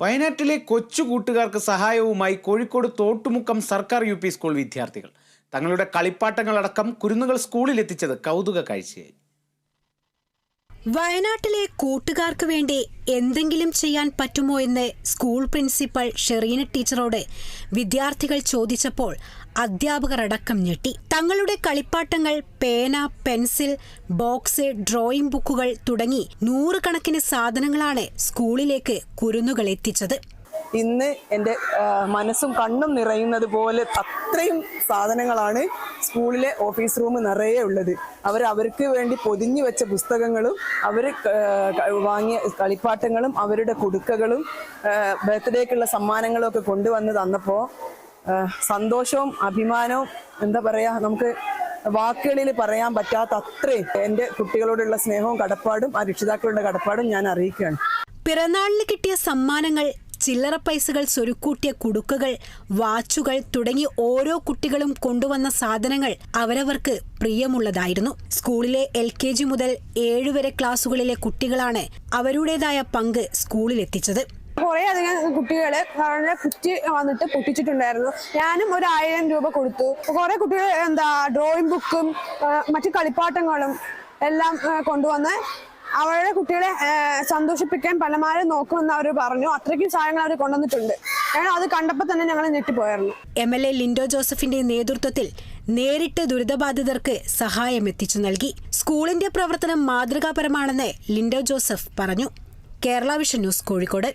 വയനാട്ടിലെ കൊച്ചു കൂട്ടുകാർക്ക് സഹായവുമായി കോഴിക്കോട് തോട്ടുമുക്കം സർക്കാർ യു സ്കൂൾ വിദ്യാർത്ഥികൾ. തങ്ങളുടെ കളിപ്പാട്ടങ്ങളടക്കം കുരുന്നുകൾ സ്കൂളിലെത്തിച്ചത് കൗതുക കാഴ്ചയായി. വയനാട്ടിലെ കൂട്ടുകാർക്ക് വേണ്ടി എന്തെങ്കിലും ചെയ്യാൻ പറ്റുമോ എന്ന് സ്കൂൾ പ്രിൻസിപ്പൽ ഷെറീന ടീച്ചറോട് വിദ്യാർത്ഥികൾ ചോദിച്ചപ്പോൾ അധ്യാപകർ അടക്കം ഞെട്ടി. തങ്ങളുടെ കളിപ്പാട്ടങ്ങൾ പേന പെൻസിൽ ബോക്സ് ഡ്രോയിംഗ് ബുക്കുകൾ തുടങ്ങി നൂറുകണക്കിന് സാധനങ്ങളാണ് സ്കൂളിലേക്ക് കുരുന്നുകൾ എത്തിച്ചത്. ഇന്ന് എന്റെ മനസ്സും കണ്ണും നിറയുന്നത് പോലെ അത്രയും സാധനങ്ങളാണ് സ്കൂളിലെ ഓഫീസ് റൂം നിറയെ ഉള്ളത്. അവർ അവർക്ക് വേണ്ടി പൊതിഞ്ഞു വെച്ച പുസ്തകങ്ങളും അവർ വാങ്ങിയ കളിപ്പാട്ടങ്ങളും അവരുടെ കുടുക്കകളും ബർത്ത്ഡേക്കുള്ള സമ്മാനങ്ങളും ഒക്കെ കൊണ്ടുവന്ന് തന്നപ്പോൾ സന്തോഷവും അഭിമാനവും എന്താ പറയുക നമുക്ക് വാക്കുകളിൽ പറയാൻ പറ്റാത്ത അത്രയും എന്റെ കുട്ടികളോടുള്ള സ്നേഹവും കടപ്പാടും ആ രക്ഷിതാക്കളുടെ കടപ്പാടും ഞാൻ അറിയിക്കുകയാണ്. പിറന്നാളിന് കിട്ടിയ സമ്മാനങ്ങൾ ചില്ലറ പൈസകൾ സ്വരുക്കൂട്ടിയ കുടുക്കുകൾ വാച്ചുകൾ തുടങ്ങി ഓരോ കുട്ടികളും കൊണ്ടുവന്ന സാധനങ്ങൾ അവരവർക്ക് പ്രിയമുള്ളതായിരുന്നു. സ്കൂളിലെ എൽ കെ ജി മുതൽ ഏഴുവരെ ക്ലാസ്സുകളിലെ കുട്ടികളാണ് അവരുടേതായ പങ്ക് സ്കൂളിലെത്തിച്ചത്. കുറെ അധികം കുട്ടികൾ അവരുടെ കുറ്റി വന്നിട്ട് പൊട്ടിച്ചിട്ടുണ്ടായിരുന്നു. ഞാനും ഒരു ആയിരം രൂപ കൊടുത്തു. കുറെ കുട്ടികൾ എന്താ ഡ്രോയിങ് ബുക്കും മറ്റു കളിപ്പാട്ടങ്ങളും എല്ലാം കൊണ്ടുവന്ന് അവരുടെ കുട്ടികളെ സന്തോഷിപ്പിക്കാൻ പലമാരും നോക്കുമെന്ന് അവർ പറഞ്ഞു. അത്രയ്ക്കും സാധനങ്ങൾ അവർ കൊണ്ടുവന്നിട്ടുണ്ട്. കാരണം അത് കണ്ടപ്പോൾ തന്നെ ഞങ്ങൾ ഞെട്ടിപ്പോയായിരുന്നു. എം എൽ എ ലിൻഡോ ജോസഫിന്റെ നേതൃത്വത്തിൽ നേരിട്ട് ദുരിതബാധിതർക്ക് സഹായം എത്തിച്ചു നൽകി. സ്കൂളിന്റെ പ്രവർത്തനം മാതൃകാപരമാണെന്ന് ലിൻഡോ ജോസഫ് പറഞ്ഞു. Kerala vision news Kozhikode.